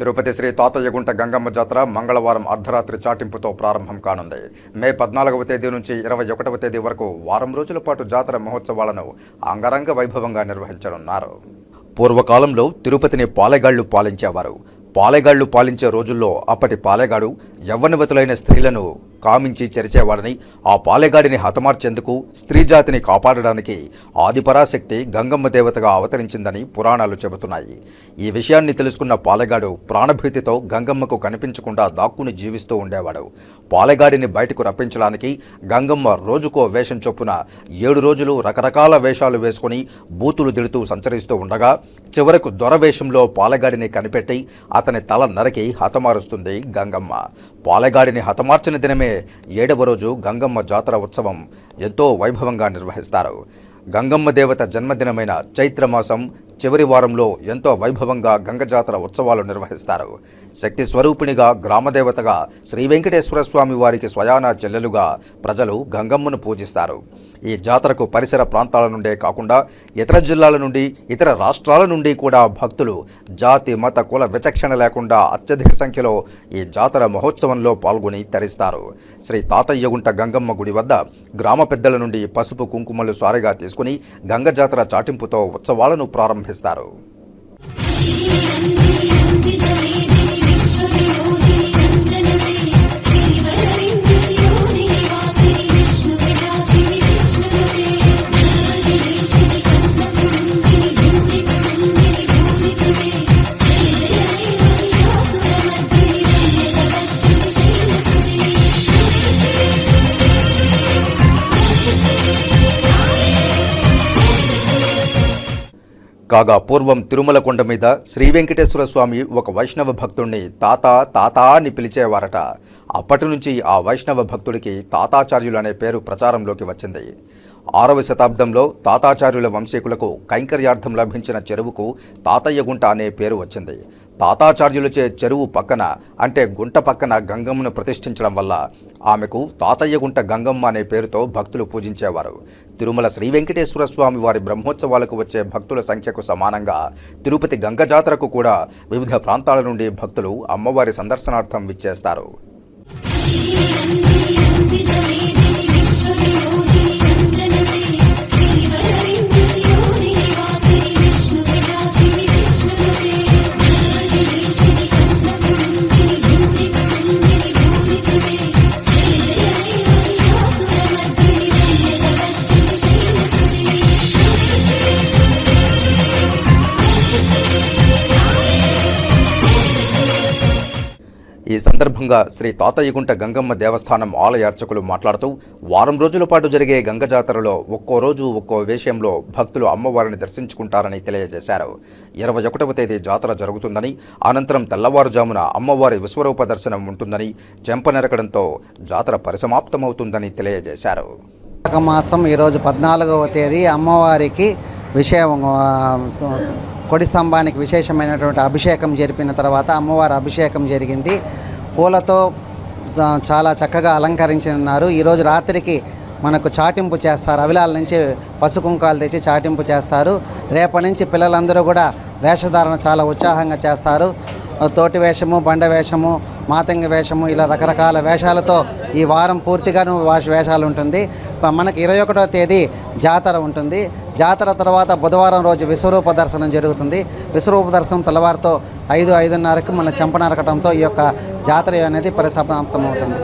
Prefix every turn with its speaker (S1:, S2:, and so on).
S1: తిరుపతి శ్రీ తాతయ్యగుంట గంగమ్మ జాతర మంగళవారం అర్ధరాత్రి చాటింపుతో ప్రారంభం కానుంది. మే పద్నాలుగవ తేదీ నుంచి ఇరవై ఒకటవ తేదీ వరకు వారం రోజుల పాటు జాతర మహోత్సవాలను అంగరంగ వైభవంగా నిర్వహించనున్నారు. పూర్వకాలంలో తిరుపతిని పాలెగాళ్ళు పాలించేవారు. పాలెగాళ్ళు పాలించే రోజుల్లో అప్పటి పాలెగాడు యవ్వనవతులైన స్త్రీలను కామించి చెరిచేవాడని ఆ పాలెగాడిని హతమార్చేందుకు స్త్రీ జాతిని కాపాడడానికి ఆదిపరాశక్తి గంగమ్మ దేవతగా అవతరించిందని పురాణాలు చెబుతున్నాయి. ఈ విషయాన్ని తెలుసుకున్న పాలెగాడు ప్రాణభీతితో గంగమ్మకు కనిపించకుండా దాక్కుని జీవిస్తూ ఉండేవాడు. పాలెగాడిని బయటకు రప్పించడానికి గంగమ్మ రోజుకో వేషం చొప్పున ఏడు రోజులు రకరకాల వేషాలు వేసుకుని బూతులు దిడుతూ సంచరిస్తూ ఉండగా చివరకు దొర వేషంలో పాలెగాడిని కనిపెట్టి అతని తల నరికి హతమారుస్తుంది గంగమ్మ. పాలెగాడిని హతమార్చిన దినమే ఏడవ రోజు గంగమ్మ జాతర ఉత్సవం ఎంతో వైభవంగా నిర్వహిస్తారు. గంగమ్మ దేవత జన్మదినమైన చైత్రమాసం చివరి వారంలో ఎంతో వైభవంగా గంగ జాతర ఉత్సవాలు నిర్వహిస్తారు. శక్తి స్వరూపిణిగా గ్రామదేవతగా శ్రీ వెంకటేశ్వర స్వామి వారికి స్వయాన చెల్లెలుగా ప్రజలు గంగమ్మను పూజిస్తారు. ఈ జాతరకు పరిసర ప్రాంతాల నుండే కాకుండా ఇతర జిల్లాల నుండి ఇతర రాష్ట్రాల నుండి కూడా భక్తులు జాతి మత కుల విచక్షణ లేకుండా అత్యధిక సంఖ్యలో ఈ జాతర మహోత్సవంలో పాల్గొని తరిస్తారు. శ్రీ తాతయ్యగుంట గంగమ్మ గుడి వద్ద గ్రామ పెద్దల నుండి పసుపు కుంకుమలు సారిగా తీసుకుని గంగ జాతర చాటింపుతో ఉత్సవాలను ప్రారంభిస్తారు. కాగా పూర్వం తిరుమల కొండ మీద శ్రీ వెంకటేశ్వర స్వామి ఒక వైష్ణవ భక్తుణ్ణి తాత తాత అని పిలిచేవారట. అప్పటి నుంచి ఆ వైష్ణవ భక్తుడికి తాతాచార్యులు అనే పేరు ప్రచారంలోకి వచ్చింది. ఆరవ శతాబ్దంలో తాతాచార్యుల వంశీకులకు కైంకర్యార్థం లభించిన చెరువుకు తాతయ్యగుంట అనే పేరు వచ్చింది. తాతాచార్యులచే చెరువు పక్కన అంటే గుంట పక్కన గంగమ్మను ప్రతిష్ఠించడం వల్ల ఆమెకు తాతయ్యగుంట గంగమ్మ అనే పేరుతో భక్తులు పూజించేవారు. తిరుమల శ్రీ వెంకటేశ్వర స్వామి వారి బ్రహ్మోత్సవాలకు వచ్చే భక్తుల సంఖ్యకు సమానంగా తిరుపతి గంగ జాతరకు కూడా వివిధ ప్రాంతాల నుండి భక్తులు అమ్మవారి సందర్శనార్థం విచ్చేస్తారు. ఈ సందర్భంగా శ్రీ తాతయ్యగుంట గంగమ్మ దేవస్థానం ఆలయ అర్చకులు మాట్లాడుతూ వారం రోజుల పాటు జరిగే గంగ జాతరలో ఒక్కో రోజు ఒక్కో వేషంలో భక్తులు అమ్మవారిని దర్శించుకుంటారని తెలియజేశారు. ఇరవై ఒకటవ తేదీ జాతర జరుగుతుందని అనంతరం తెల్లవారుజామున అమ్మవారి విశ్వరూప దర్శనం ఉంటుందని చెంపనెరకడంతో జాతర పరిసమాప్తమవుతుందని తెలియజేశారు.
S2: మాసం ఈరోజు పద్నాలుగవ తేదీ అమ్మవారికి విషయం కొడి స్తంభానికి విశేషమైనటువంటి అభిషేకం జరిపిన తర్వాత అమ్మవారి అభిషేకం జరిగింది. పూలతో చాలా చక్కగా అలంకరించినారు ఈరోజు రాత్రికి మనకు చాటింపు చేస్తారు. అవిలాల నుంచి పసుకుంకాలు తెచ్చి చాటింపు చేస్తారు. రేపటి నుంచి పిల్లలందరూ కూడా వేషధారణ చాలా ఉత్సాహంగా చేస్తారు. తోటి వేషము బండ వేషము మాతంగి వేషము ఇలా రకరకాల వేషాలతో ఈ వారం పూర్తిగాను వాష వేషాలు ఉంటుంది. మనకి ఇరవై ఒకటో తేదీ జాతర ఉంటుంది. జాతర తర్వాత బుధవారం రోజు విశ్వరూప దర్శనం జరుగుతుంది. విశ్వరూప దర్శనం తెల్లవారితో ఐదు ఐదున్నరకు మన చెంపనరకటంతో ఈ యొక్క జాతర అనేది పరిసమాప్తమవుతుంది.